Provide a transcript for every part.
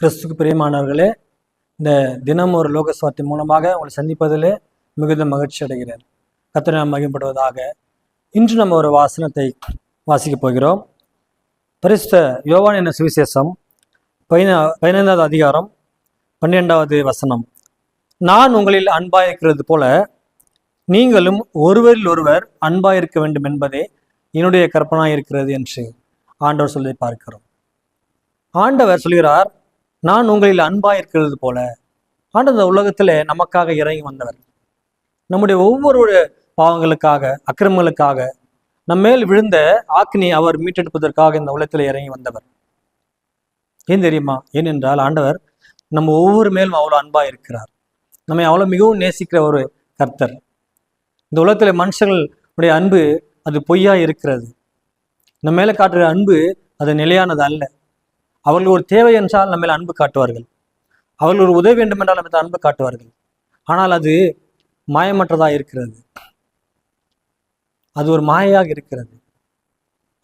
கிறிஸ்துக்கு பிரியமானவர்களே இந்த தினம் ஒரு லோக சுவார்த்தை மூலமாக உங்களை சந்திப்பதிலே மிகுந்த மகிழ்ச்சி அடைகிறேன். கர்த்தரை நாம் மகிமைப்படுவதாக இன்று நம்ம ஒரு வாசனத்தை வாசிக்கப் போகிறோம். பரிசுத்த யோவான் என்ன சுவிசேஷம்? பதினா பதினைந்தாவது அதிகாரம் பன்னிரெண்டாவது வசனம். நான் உங்களில் அன்பாயிருக்கிறது போல நீங்களும் ஒருவரில் ஒருவர் அன்பாயிருக்க வேண்டும் என்பதே என்னுடைய கற்பனாக இருக்கிறது என்று ஆண்டவர் சொல்லி பார்க்கிறோம். ஆண்டவர் சொல்கிறார் நான் உங்களில் அன்பாக இருக்கிறது போல ஆண்டவர் இந்த உலகத்தில் நமக்காக இறங்கி வந்தவர். நம்முடைய ஒவ்வொரு பாவங்களுக்காக அக்கிரமங்களுக்காக நம்மேல் விழுந்த ஆக்னி அவர் மீட்டெடுப்பதற்காக இந்த உலகத்தில் இறங்கி வந்தவர். ஏன் தெரியுமா? ஏனென்றால் ஆண்டவர் நம்ம ஒவ்வொரு மேலும் அவ்வளோ அன்பாக இருக்கிறார் நம்மை அவ்வளோ மிகவும் நேசிக்கிற ஒரு கர்த்தர். இந்த உலகத்தில் மனுஷர்களுடைய அன்பு அது பொய்யா இருக்கிறது நம்ம மேலே காட்டுற அன்பு அது நிலையானது அல்ல. அவர்கள் ஒரு தேவை என்றால் நம்ம அன்பு காட்டுவார்கள். அவர்கள் ஒரு உதவி வேண்டும் என்றால் நம்ம அன்பு காட்டுவார்கள். ஆனால் அது மாயமற்றதாக இருக்கிறது. அது ஒரு மாயையாக இருக்கிறது.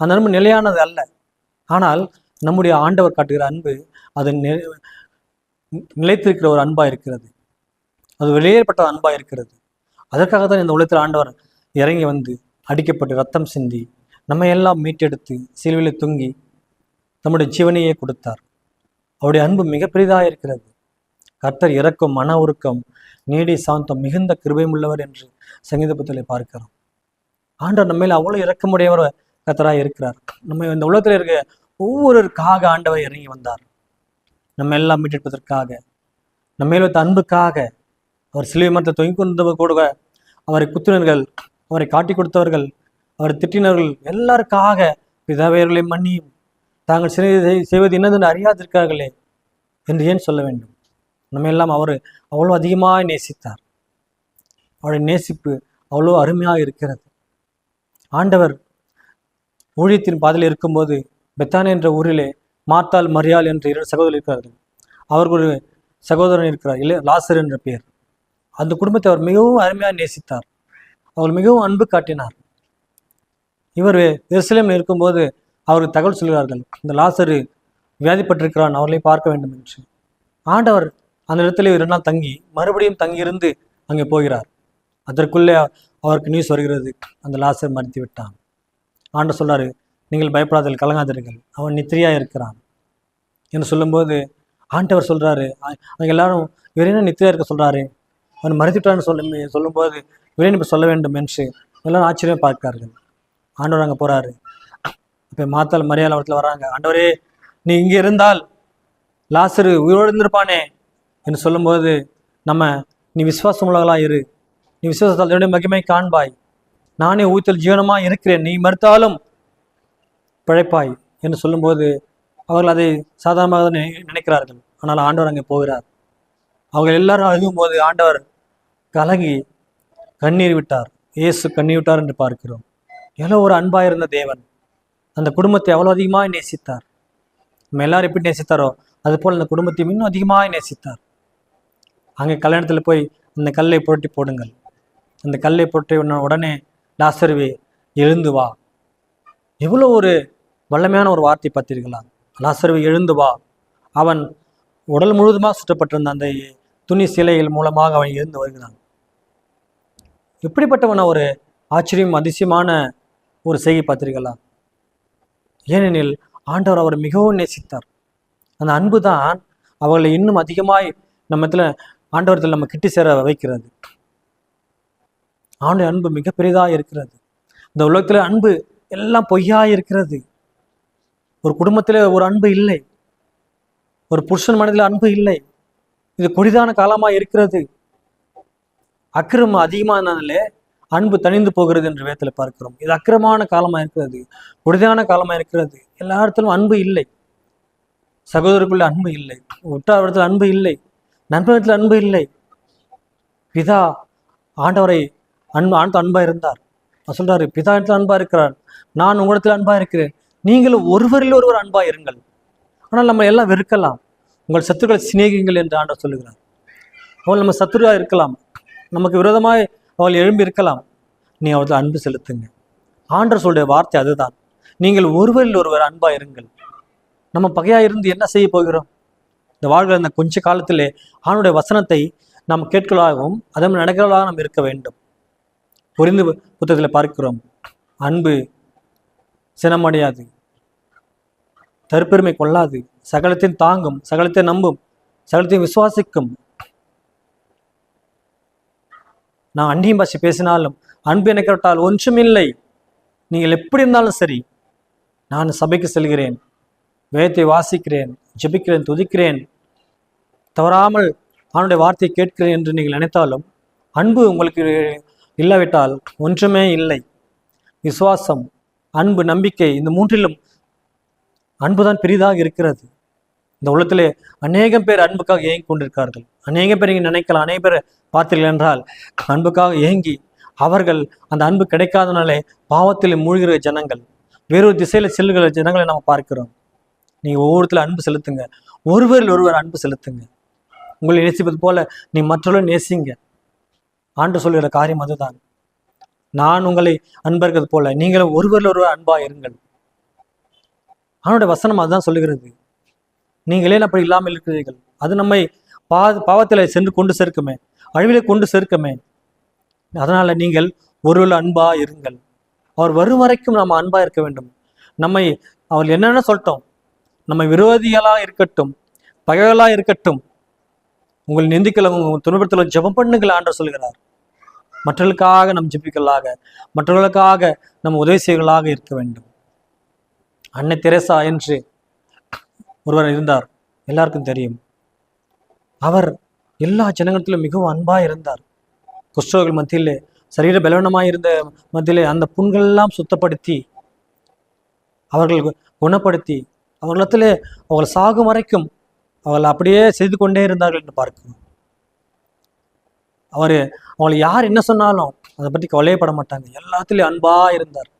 அந்த அன்பு நிலையானது அல்ல. ஆனால் நம்முடைய ஆண்டவர் காட்டுகிற அன்பு அது நிலைத்திருக்கிற ஒரு அன்பாக இருக்கிறது. அது வெளியேற்பட்ட அன்பாக இருக்கிறது. அதற்காக தான் இந்த உலகத்தில் ஆண்டவர் இறங்கி வந்து அடிக்கப்பட்டு ரத்தம் சிந்தி நம்ம எல்லாம் மீட்டெடுத்து சிலுவையில் தொங்கி தம்முடைய ஜீவனையே கொடுத்தார். அவருடைய அன்பு மிக பெரிதாக இருக்கிறது. கர்த்தர் இறக்கும் மன உருக்கம் நீடி சாந்தம் மிகுந்த கிருபையும் உள்ளவர் என்று சங்கீத புத்தகத்தில் பார்க்கிறோம். ஆண்டவர் நம்ம மேல் அவ்வளவு இறக்கமுடையவர் கர்த்தராக இருக்கிறார். நம்ம இந்த உலகத்தில் இருக்க ஒவ்வொருவருக்காக ஆண்டவர் இறங்கி வந்தார். நம்ம எல்லாம் மீட்டெடுப்பதற்காக நம்ம மேல் வைத்த அன்புக்காக அவர் சிலுவை மரத்தை தொங்கிக் கொண்டவர் கூட அவரை குத்தினர்கள் அவரை காட்டி கொடுத்தவர்கள் அவரை திட்டினவர்கள் எல்லாருக்காக பிதாவையர்களை மன்னியும் தாங்கள் சிறை செய்வது என்னதென்று அறியாதிருக்கார்களே என்று ஏன் சொல்ல வேண்டும்? நம்ம எல்லாம் அவர் அவ்வளோ அதிகமாக நேசித்தார். அவருடைய நேசிப்பு அவ்வளோ அருமையாக இருக்கிறது. ஆண்டவர் ஊழியத்தின் பாதையில் இருக்கும்போது பெத்தானே என்ற ஊரிலே மார்த்தால் மரியாள் என்ற இரண்டு சகோதரர் இருக்கிறார்கள். அவர்கள் சகோதரன் இருக்கிறார் இல்லை லாசர் என்ற பெயர். அந்த குடும்பத்தை அவர் மிகவும் அருமையாக நேசித்தார். அவர் மிகவும் அன்பு காட்டினார். இவர் எருசலேமில் இருக்கும்போது அவருக்கு தகவல் சொல்கிறார்கள் இந்த லாசரு வியாதிப்பட்டிருக்கிறான் அவர்களை பார்க்க வேண்டும் என்று. ஆண்டவர் அந்த இடத்துல இரண்டு நாள் தங்கி மறுபடியும் தங்கியிருந்து அங்கே போகிறார். அதற்குள்ளே அவருக்கு நியூஸ் வருகிறது அந்த லாசர் மறுத்து விட்டான் ஆண்டவர் சொல்றாரு நீங்கள் பயப்படாதீர்கள் கலங்காதீர்கள் அவன் நித்திரியாக இருக்கிறான் என்று சொல்லும்போது ஆண்டவர் சொல்கிறாரு அவங்க எல்லாரும் இவரேன என்ன இருக்க சொல்கிறாரு அவன் மறுத்துட்டான்னு சொல்லி சொல்லும்போது இவரேன் இப்போ சொல்ல வேண்டும் என்று எல்லாரும் ஆச்சரியம் பார்க்கிறார்கள். ஆண்டவர் அங்கே போகிறாரு இப்போ மாத்தால் மரியாதை இடத்துல வராங்க. ஆண்டவரே நீ இங்கே இருந்தால் லாசரு உயிரோடு இருந்திருப்பானே என்று சொல்லும்போது நம்ம நீ விசுவாசம் உள்ளவர்களா இரு. நீ விசுவாசத்தால் என்னுடைய மகிமை காண்பாய். நானே ஊத்தல் ஜீவனமா இருக்கிறேன். நீ மறுத்தாலும் பிழைப்பாய் என்று சொல்லும்போது அவர்கள் அதை சாதாரணமாக நினை- நினைக்கிறார்கள். ஆனால் ஆண்டவர் அங்கே போகிறார். அவர்கள் எல்லாரும் அழுகும் போது ஆண்டவர் கலங்கி கண்ணீர் விட்டார். இயேசு கண்ணீர் விட்டார் என்று பார்க்கிறோம். எவ்வளோ ஒரு அன்பாக இருந்த தேவன். அந்த குடும்பத்தை அவ்வளோ அதிகமாக நேசித்தார்? நம்ம எல்லாரும் எப்படி நேசித்தாரோ அதுபோல் அந்த குடும்பத்தை இன்னும் அதிகமாக நேசித்தார். அங்கே கல்யாணத்தில் போய் அந்த கல்லை புரட்டி போடுங்கள். அந்த கல்லை புரட்டி உடனே- உடனே எழுந்து வா. எவ்வளோ ஒரு வல்லமையான ஒரு வார்த்தை பார்த்தீர்களா லாசர்வே எழுந்து வா. அவன் உடல் முழுவதுமாக சுற்றப்பட்டிருந்த அந்த துணி சிலைகள் மூலமாக அவன் எழுந்து வருகிறான். எப்படிப்பட்டவன ஒரு ஆச்சரியம் அதிசயமான ஒரு செய்கை பார்த்தீர்களா ஏனெனில் ஆண்டவர் அவர் மிகவும் நேசித்தார். அந்த அன்பு தான் அவர்களை இன்னும் அதிகமாய் இதில் ஆண்டவரத்தில் நம்ம கிட்டி சேர வைக்கிறது. ஆண்டு அன்பு மிக பெரிதாக இருக்கிறது. இந்த உலகத்தில் அன்பு எல்லாம் பொய்யா இருக்கிறது. ஒரு குடும்பத்தில் ஒரு அன்பு இல்லை. ஒரு புருஷன் மனதில் அன்பு இல்லை. இது கொடிதான காலமாக இருக்கிறது. அக்கிரமம் அதிகமானதுனாலே அன்பு தணிந்து போகிறது என்று வேதத்தில் பார்க்கிறோம். இது அக்கிரமான காலமாக இருக்கிறது உறுதியான காலமாக இருக்கிறது. எல்லா இடத்திலும் அன்பு இல்லை. சகோதரருக்குள்ள அன்பு இல்லை. உற்றாரிடத்தில் அன்பு இல்லை. நண்பகத்தில் அன்பு இல்லை. பிதா ஆண்டவரை அன்பு ஆண்டு அன்பாக இருந்தார். அவர் சொல்றாரு பிதா இடத்துல அன்பாக இருக்கிறார். நான் உங்களிடத்தில் அன்பாக இருக்கிறேன். நீங்களும் ஒருவரில் ஒருவர் அன்பாக இருங்கள். ஆனால் நம்ம எல்லாம் வெறுக்கலாம். உங்கள் சத்துக்களை சிநேகிங்கள் என்று ஆண்டவர் சொல்லுகிறார். அவள் நம்ம சத்துருவாக இருக்கலாம். நமக்கு விரோதமாக அவள் எழும்பி இருக்கலாம் நீ அவர்கள் அன்பு செலுத்துங்க. ஆண்டர் சொல்லுடைய வார்த்தை அதுதான். நீங்கள் ஒருவரில் ஒருவர் அன்பா இருங்கள். நம்ம பகையா இருந்து என்ன செய்ய போகிறோம்? இந்த வாழ்கிற இந்த கொஞ்ச காலத்திலே ஆணுடைய வசனத்தை நாம் கேட்கலாகவும் அதன் நடக்கிறவர்களாக நாம் இருக்க வேண்டும். புரிந்து புத்தகத்தில் பார்க்கிறோம். அன்பு சினமடையாது. தற்பெருமை கொள்ளாது. சகலத்தையும் தாங்கும் சகலத்தை நம்பும் சகலத்தையும் விசுவாசிக்கும் நான் அந்நியம் பாஷை பேசினாலும் அன்பு என விட்டால் ஒன்றுமில்லை. நீங்கள் எப்படி இருந்தாலும் சரி நான் சபைக்கு செல்கிறேன் வேதத்தை வாசிக்கிறேன் ஜெபிக்கிறேன் துதிக்கிறேன். தவறாமல் அவனுடைய வார்த்தையை கேட்கிறேன் என்று நீங்கள் நினைத்தாலும் அன்பு உங்களுக்கு இல்லாவிட்டால் ஒன்றுமே இல்லை. விசுவாசம் அன்பு நம்பிக்கை இந்த மூன்றிலும் அன்புதான் பெரிதாக இருக்கிறது. இந்த உலகத்திலே அநேகம் பேர் அன்புக்காக ஏங்கி கொண்டிருக்கார்கள் அநேகம் பேர் நீங்கள் நினைக்கலாம் அநேக பேர் பார்த்தீர்கள் என்றால் அன்புக்காக ஏங்கி அவர்கள் அந்த அன்பு கிடைக்காதனாலே பாவத்தில் மூழ்கிற ஜனங்கள் வேறொரு திசையில் செல்லுகிற ஜனங்களை நம்ம பார்க்கிறோம். நீங்கள் ஒவ்வொருத்தரும் அன்பு செலுத்துங்க. ஒருவரில் ஒருவர் அன்பு செலுத்துங்க. உங்களை நேசிப்பது போல நீ மற்றவர்கள் நேசிங்க. ஆண்டு சொல்கிற காரியம் அதுதான். நான் உங்களை அன்பர்கிறது போல நீங்களும் ஒருவரில் ஒருவர் அன்பாக இருங்கள். அவனுடைய வசனம் அதுதான் சொல்லுகிறது. நீங்களே அப்படி இல்லாமல் இருக்கிறீர்கள். அது நம்மை பா பாவத்தில் சென்று கொண்டு சேர்க்குமே. அழிவிலே கொண்டு சேர்க்குமே. அதனால் நீங்கள் ஒருவர் அன்பாக இருங்கள். அவர் வரும் வரைக்கும் நாம் அன்பாக இருக்க வேண்டும். நம்மை அவர் என்னென்ன சொல்லிட்டோம்? நம்ம விரோதிகளாக இருக்கட்டும் பகைகளாக இருக்கட்டும் உங்கள் நிந்திக்கல உங்கள் துன்பத்தில் ஜபம் பண்ணுங்கள் ஆண்டு சொல்கிறார். மற்றவர்களுக்காக நம் ஜெபிக்கலாக மற்றவர்களுக்காக நம் உதவி செய்களாக இருக்க வேண்டும். அன்னை தெரேசா என்று ஒருவர் இருந்தார். எல்லாருக்கும் தெரியும். அவர் எல்லா ஜனங்களிலும் மிகவும் அன்பாக இருந்தார். குஷ்டர்கள் மத்தியிலே சரீர பலவீனமாக இருந்த மத்தியிலே அந்த புண்களெல்லாம் சுத்தப்படுத்தி அவர்கள் குணப்படுத்தி அவர்களிடத்திலே அவர்கள் சாகும் வரைக்கும் அவர்கள் அப்படியே செய்து கொண்டே இருந்தார்கள் என்று பார்க்கிறோம். அவர் அவங்களை யார் என்ன சொன்னாலும் அதை பற்றி கவலையப்பட மாட்டாங்க. எல்லாத்துலேயும் அன்பாக இருந்தார்.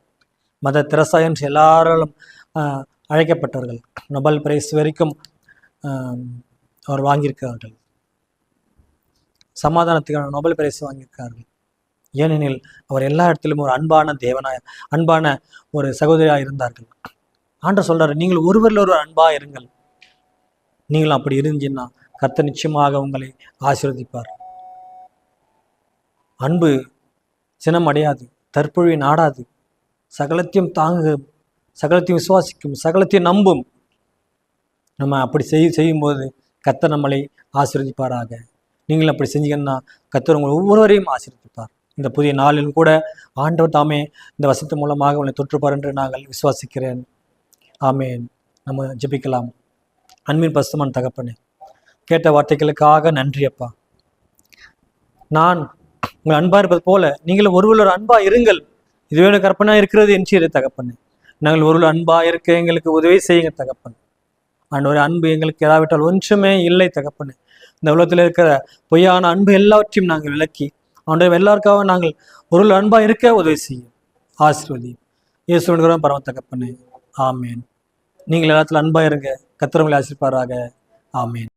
மத திரசாயம் எல்லாராலும் அழைக்கப்பட்டவர்கள். நொபல் பிரைஸ் வரைக்கும் அவர் வாங்கியிருக்கிறார்கள். சமாதானத்துக்கான நோபல் பிரைஸ் வாங்கியிருக்கார்கள் ஏனெனில் அவர் எல்லா இடத்திலும் ஒரு அன்பான தேவனாய் அன்பான ஒரு சகோதரியாக இருந்தார்கள். ஆண்டவர் சொல்றாரு நீங்கள் ஒருவரில் ஒருவர் அன்பா இருங்கள். நீங்களும் அப்படி இருந்தீங்கன்னா கத்த நிச்சயமாக உங்களை ஆசீர்வதிப்பார். அன்பு சினம் அடையாது தற்பொழி நாடாது. சகலத்தையும் தாங்கும் சகலத்தையும் விசுவாசிக்கும் சகலத்தையும் நம்பும். நம்ம அப்படி செய் செய்யும்போது கர்த்தர் நம்மளை ஆசீர்வதிப்பாராக. நீங்கள் அப்படி செஞ்சீங்கன்னா கத்தர் உங்கள் ஒவ்வொருவரையும் ஆசீர்வதிப்பார். இந்த புதிய நாளிலும் கூட ஆண்டவர் தாமே இந்த வசத்து மூலமாக உங்களை தொற்றுப்பார் என்று நாங்கள் விசுவாசிக்கிறேன். ஆமேன். நம்ம ஜெபிக்கலாம். அன்பின் பசுமான் தகப்பனே கேட்ட வார்த்தைகளுக்காக நன்றி அப்பா. நான் உங்கள் அன்பா இருப்பது போல நீங்களும் ஒருவர் அன்பா இருங்கள். இதுவே கற்பனாக கற்பனா இருக்கிறது என்று தகப்பனே. நாங்கள் ஒரு அன்பா இருக்க எங்களுக்கு உதவி செய்யுங்க தகப்பன். ஆண்டவரே அன்பு எங்களுக்கு ஏதாவிட்டால் ஒன்றுமே இல்லை தகப்பனு. இந்த உலகத்தில் இருக்கிற பொய்யான அன்பு எல்லாவற்றையும் நாங்கள் விளக்கி ஆண்டவர் எல்லாருக்காக நாங்கள் ஒரு அன்பா இருக்க உதவி செய்யும். ஆசீர்வதி இயேசுவனுக்கு பரம தகப்பனே. ஆமேன். நீங்கள் எல்லாத்துல அன்பா இருங்க. கத்திரவங்களை ஆசிர்ப்பாராக ஆமேன்.